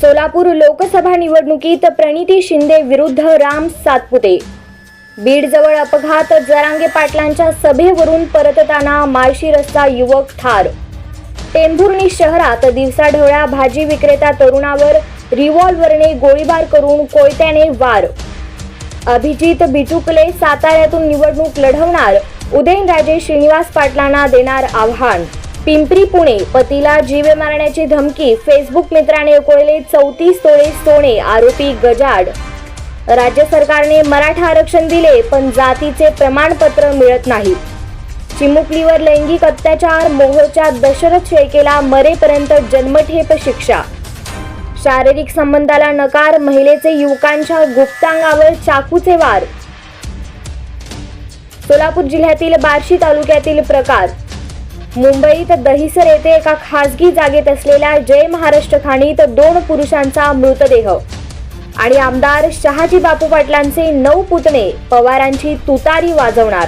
सोलापूर लोकसभा निवडणुकीत प्रणिती शिंदे विरुद्ध राम सातपुते. बीडजवळ अपघात जरांगे पाटलांच्या सभेवरून परतताना माळशी रस्ता युवक ठार. टेंभुर्णी शहरात दिवसाढवळ्या भाजी विक्रेता तरुणावर रिव्हॉल्व्हरने गोळीबार करून कोयत्याने वार. अभिजित बिचुकले साताऱ्यातून निवडणूक लढवणार उदयनराजे श्रीनिवास पाटलांना देणार आव्हान. पिंपरी पुणे पतीला जीवे मारण्याची धमकी फेसबुक मित्राने उकळले चौतीस तोळे सोने आरोपी गजाड. राज्य सरकारने मराठा आरक्षण दिले पण जातीचे प्रमाणपत्र मिळत नाही. चिमुकलीवर लैंगिक अत्याचार मोहोळच्या दशरथ शेळकेला मरेपर्यंत जन्मठेप शिक्षा. शारीरिक संबंधाला नकार महिलेचे युवकांच्या गुप्तांगावर चाकूचे वार. सोलापूर जिल्ह्यातील बार्शी तालुक्यातील प्रकार मुंबईत दहिसर येथे एका खासगी जागेत असलेल्या जय महाराष्ट्र खाणीत दोन पुरुषांचा मृतदेह. आणि आमदार शहाजी बापू पाटलांचे नऊ पुतणे पवारांची तुतारी वाजवणार.